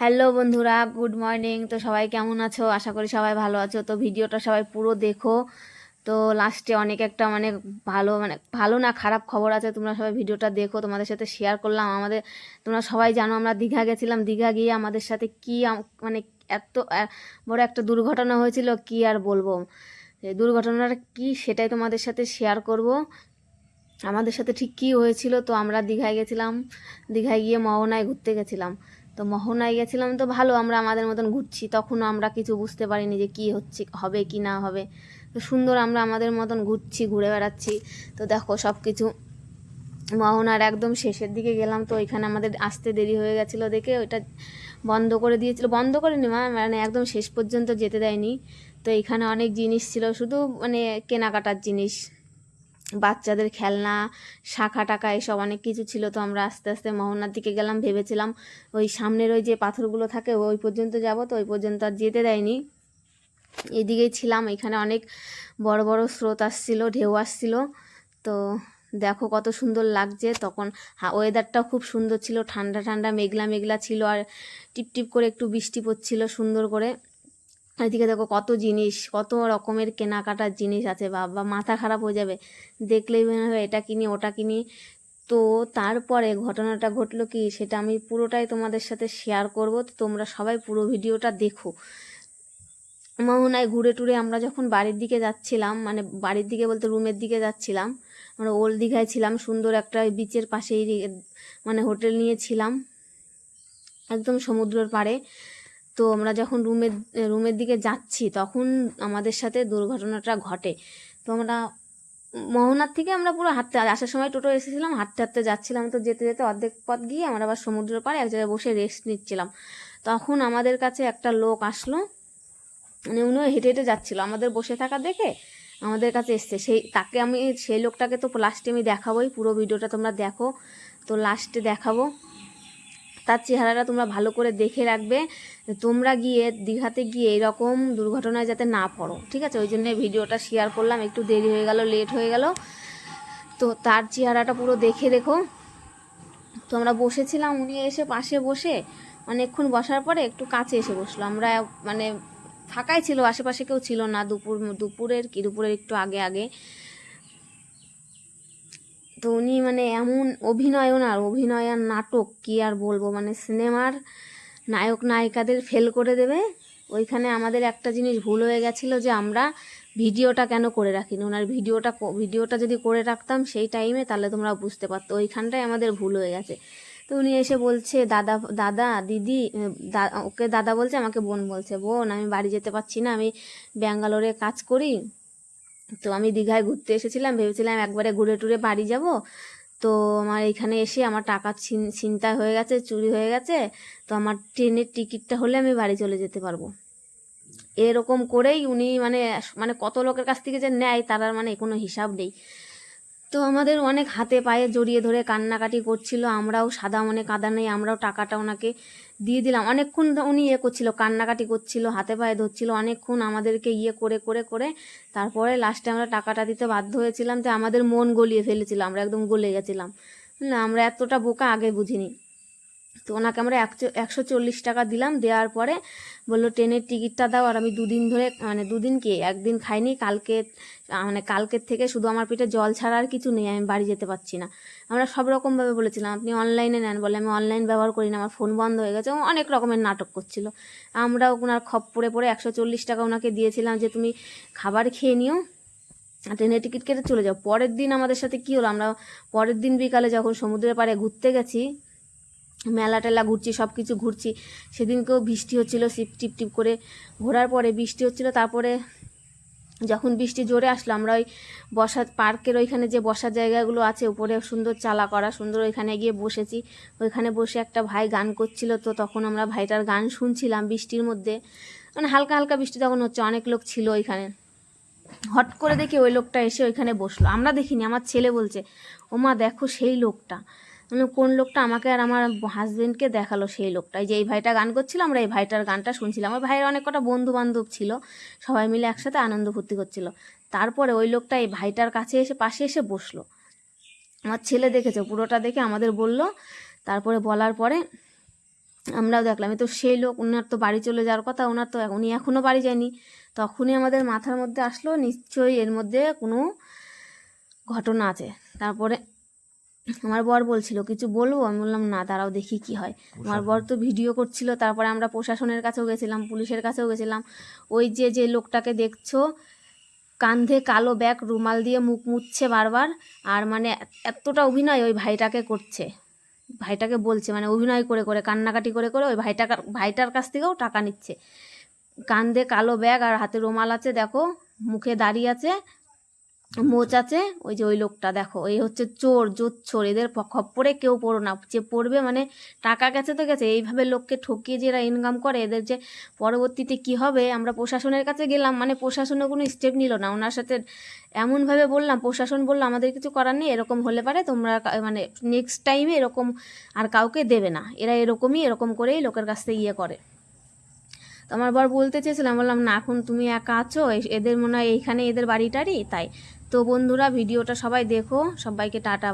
Hello বন্ধুরা, good morning. তো সবাই কেমন আছো? আশা করি সবাই ভালো আছো। তো ভিডিওটা সবাই পুরো দেখো। তো লাস্টে অনেক একটা মানে ভালো মানে ভালো না খারাপ খবর আছে। তোমরা সবাই ভিডিওটা দেখো। তোমাদের সাথে শেয়ার করলাম। আমাদের তোমরা সবাই জানো আমরা দীঘা গেছিলাম। দীঘা গিয়ে আমাদের সাথে কি মানে এত বড় একটা দুর্ঘটনা হয়েছিল, কি আর বলব? দুর্ঘটনাটা কি সেটাই তোমাদের সাথে শেয়ার করব। আমাদের সাথে ঠিক কী হয়েছিল, তো আমরা দীঘায় গেছিলাম। দীঘায় গিয়ে মহনায় ঘুরতে গেছিলাম। তো মোহনায় গেছিলাম তো ভালো, আমরা আমাদের মতন ঘুরছি। তখনও আমরা কিছু বুঝতে পারিনি যে কী হচ্ছে, হবে কি না হবে। তো সুন্দর আমরা আমাদের মতন ঘুরছি, ঘুরে বেড়াচ্ছি। তো দেখো সব কিছু মোহনার একদম শেষের দিকে গেলাম তো ওইখানে আমাদের আসতে দেরি হয়ে গেছিল দেখে ওইটা বন্ধ করে দিয়েছিল। বন্ধ করেনি মা? মানে একদম শেষ পর্যন্ত যেতে দেয়নি। তো এখানে অনেক জিনিস ছিল, শুধু মানে কেনাকাটার জিনিস। বাচ্চাদের খেলনা, শাখা টাকা এসব অনেক কিছু ছিল। তো আমরা আস্তে আস্তে মোহনার দিকে গেলাম, ভেবেছিলাম ওই সামনের ওই যে পাথরগুলো থাকে, ওই পর্যন্ত যাব। তো ওই পর্যন্ত আর যেতে দেয়নি। এদিকেই ছিলাম, এখানে অনেক বড় বড় স্রোত আসছিল, ঢেউ আসছিল। তো দেখো কত সুন্দর লাগছে। তখন ওয়েদারটাও খুব সুন্দর ছিল, ঠান্ডা ঠান্ডা, মেঘলা মেঘলা ছিল, আর টিপটিপ করে একটু বৃষ্টি পড়ছিল সুন্দর করে। এদিকে দেখো কত জিনিস, কত রকমের কেনাকাটার জিনিস আছে, বাবা, মাথা খারাপ হয়ে যাবে। দেখলেই মনে হবে এটা কিনি, ওটা কিনি। তো তারপরে ঘটনাটা ঘটলো কি, সেটা আমি পুরোটাই তোমাদের সাথে শেয়ার করব। তো তোমরা সবাই পুরো ভিডিওটা দেখো। মোহনায় ঘুরে টুরে আমরা যখন বাড়ির দিকে যাচ্ছিলাম মানে বাড়ির দিকে বলতে রুমের দিকে যাচ্ছিলাম, আমরা ওল্ড দীঘায় ছিলাম, সুন্দর একটা বিচের পাশেই মানে হোটেল নিয়েছিলাম একদম সমুদ্রের পাড়ে। তো আমরা যখন রুমের রুমের দিকে যাচ্ছি, তখন আমাদের সাথে দুর্ঘটনাটা ঘটে। তো আমরা, মোহনার থেকে আমরা পুরো হাঁটতে, আসার সময় টোটো এসেছিলাম, হাঁটতে হাঁটতে যাচ্ছিলাম। তো যেতে যেতে অর্ধেক পথ গিয়ে আমরা আবার সমুদ্রের পাড়ে এক জায়গায় বসে রেস্ট নিচ্ছিলাম। তখন আমাদের কাছে একটা লোক আসলো। মানে উনিও হেঁটে হেঁটে যাচ্ছিল। আমাদের বসে থাকা দেখে আমাদের কাছে এসছে। সেই, তাকে আমি, সেই লোকটাকে তো লাস্টে আমি দেখাবোই। পুরো ভিডিওটা তোমরা দেখো। তো লাস্টে দেখাবো। তার চেহারাটা তোমরা ভালো করে দেখে রাখবে তোমরা গিয়ে দীঘাতে গিয়ে এরকম দুর্ঘটনায় যাতে না পড়ো, ঠিক আছে? ওই জন্য ভিডিওটা শেয়ার করলাম, একটু দেরি হয়ে গেল লেট হয়ে গেল। তো তার চেহারাটা পুরো দেখে রেখো। তো আমরা বসেছিলাম, উনি এসে পাশে বসে অনেকক্ষণ বসার পরে একটু কাছে এসে বসল। আমরা মানে ফাঁকাই ছিল, আশেপাশে কেউ ছিল না। দুপুর, দুপুরের কি, দুপুরের একটু আগে আগে। তো উনি মানে এমন অভিনয় ওনার অভিনয় আর নাটক কি আর বলব? মানে সিনেমার নায়ক নায়িকাদের ফেল করে দেবে। ওইখানে আমাদের একটা জিনিস ভুল হয়ে গেছিল যে আমরা ভিডিওটা কেন করে রাখিনি? ওনার ভিডিওটা ভিডিওটা যদি করে রাখতাম সেই টাইমে তাহলে তোমরা বুঝতে পারতো। ওইখানটায় আমাদের ভুল হয়ে গেছে। তো উনি এসে বলছে, দাদা দাদা, দিদি ওকে দাদা বলছে, আমাকে বোন বলছে। বোন, আমি বাড়ি যেতে পারছি না। আমি ব্যাঙ্গালোরে কাজ করি। তো আমি দীঘায় ঘুরতে এসেছিলাম, ভেবেছিলাম একবারে ঘুরে টুরে বাড়ি যাব। তো আমার এখানে এসে আমার টাকা ছিন- ছিনতাই হয়ে গেছে, চুরি হয়ে গেছে। তো আমার ট্রেনের টিকিটটা হলে আমি বাড়ি চলে যেতে পারব। এরকম করেই উনি মানে মানে কত লোকের কাছ থেকে যে নেয়, তার মানে কোনো হিসাব নেই। তো আমাদের অনেক হাতে পায়ে জড়িয়ে ধরে কান্নাকাটি করছিল, আমরাও সাদা মনে কাদা নেই, আমরাও টাকাটা ওনাকে দিয়ে দিলাম। অনেকক্ষণ উনি ইয়ে করছিল, কান্নাকাটি করছিল, হাতে পায়ে ধরছিল, অনেকক্ষণ আমাদেরকে ইয়ে করে করে করে তারপরে লাস্টে আমরা টাকাটা দিতে বাধ্য হয়েছিলাম তো আমাদের মন গলিয়ে ফেলেছিল, আমরা একদম গলে গেছিলাম। না, আমরা এতটা বোকা আগে বুঝিনি। তো ওনাকে আমরা একশো চল্লিশ টাকা দিলাম। দেওয়ার পরে বলল, ট্রেনের টিকিটটা দাও আর আমি দুদিন ধরে মানে দুদিন কি, একদিন খাইনি, কালকে মানে কালকের থেকে শুধু আমার পেটে জল ছাড়া আর কিছু নেই, আমি বাড়ি যেতে পারছি না। আমরা সব রকমভাবে বলেছিলাম, আপনি অনলাইনে নেন। বলে, আমি অনলাইন ব্যবহার করি না, আমার ফোন বন্ধ হয়ে গেছে। অনেক রকমের নাটক করছিল। আমরাও ওনার খপ পড়ে পড়ে একশো চল্লিশ টাকা ওনাকে দিয়েছিলাম যে, তুমি খাবার খেয়ে নিও, ট্রেনের টিকিট কেটে চলে যাও। পরের দিন আমাদের সাথে কী হলো, আমরা পরের দিন বিকালে যখন সমুদ্রের পাড়ে ঘুরতে গেছি মেলা টেলা ঘুরছি সব কিছু ঘুরছি। সেদিনকেও বৃষ্টি হচ্ছিল, সিপ টিপ টিপ করে ঘোরার পরে বৃষ্টি হচ্ছিল, তারপরে যখন বৃষ্টি জোরে আসলো, আমরা ওই বসার পার্কের ওইখানে যে বসার জায়গাগুলো আছে, উপরে সুন্দর চালা করা, সুন্দর ওইখানে গিয়ে বসেছি। ওইখানে বসে একটা ভাই গান করছিল, তো তখন আমরা ভাইটার গান শুনছিলাম বৃষ্টির মধ্যে। মানে হালকা হালকা বৃষ্টি তখন হচ্ছে, অনেক লোক ছিল ওইখানে। হট করে দেখি ওই লোকটা এসে ওইখানে বসল। আমরা দেখিনি, আমার ছেলে বলছে, ওমা, দেখো সেই লোকটা। মানে কোন লোকটা আমাকে আর আমার হাজবেন্ডকে দেখাল সেই লোকটা যে এই ভাইটা গান করছিল, আমরা এই ভাইটার গানটা শুনছিলাম। আমার ভাইয়ের অনেক কটা বন্ধু বান্ধব ছিল, সবাই মিলে একসাথে আনন্দ ফুর্তি করছিল। তারপরে ওই লোকটা এই ভাইটার কাছে এসে, পাশে এসে বসল। আমার ছেলে দেখেছে, পুরোটা দেখে আমাদের বলল। তারপরে বলার পরে আমরাও দেখলাম তো সেই লোক ওনার তো বাড়ি চলে যাওয়ার কথা ওনার তো উনি এখনও বাড়ি যায়নি। তখনই আমাদের মাথার মধ্যে আসলো, নিশ্চয়ই এর মধ্যে কোনো ঘটনা আছে। তারপরে আমার বর বলছিল, কিছু বলব? আমি বললাম, না, দাঁড়াও, দেখি কি হয়। আমার বর তো ভিডিও করছিল, তারপরে আমরা প্রশাসনের কাছেও গেছিলাম, পুলিশের কাছেও গেছিলাম। ওই যে যে লোকটাকে দেখছ, কান্ধে কালো ব্যাগ, রুমাল দিয়ে মুখ মুছছে বারবার, আর মানে এতটা অভিনয় ওই ভাইটাকে করছে। ভাইটাকে বলছে মানে অভিনয় করে করে, কান্নাকাটি করে করে ওই ভাইটা ভাইটার কাছ থেকেও টাকা নিচ্ছে। কান্ধে কালো ব্যাগ আর হাতে রুমাল আছে, দেখো, মুখে দাঁড়িয়ে আছে মোচ আছে, ওই যে ওই লোকটা, দেখো, এই হচ্ছে চোর চোর, এদের খপ্পরে কেউ পড়ো না, যে পড়বে মানে টাকা গেছে তো গেছে, এইভাবে লোককে ঠকিয়ে যে এরা ইনকাম করে, এদের যে পরবর্তীতে কি হবে, আমরা প্রশাসনের কাছে গেলাম মানে প্রশাসনও কোনো স্টেপ নিল না, ওনার সাথে এমনভাবে বললাম, প্রশাসন বলল, আমাদের কিছু করার নেই, এরকম হলে পারে তোমরা মানে নেক্সট টাইমে এরকম আর কাউকে দেবে না, এরা এরকমই, এরকম করেই লোকের কাছ থেকে ইয়ে করে। তো আমার বর বলতে চেয়েছিলাম বললাম, না, এখন তুমি একা আছো এদের মনে হয় এইখানে এদের বাড়িটারই তাই তো বন্ধুরা ভিডিওটা সবাই দেখো সবাইকে টাটা।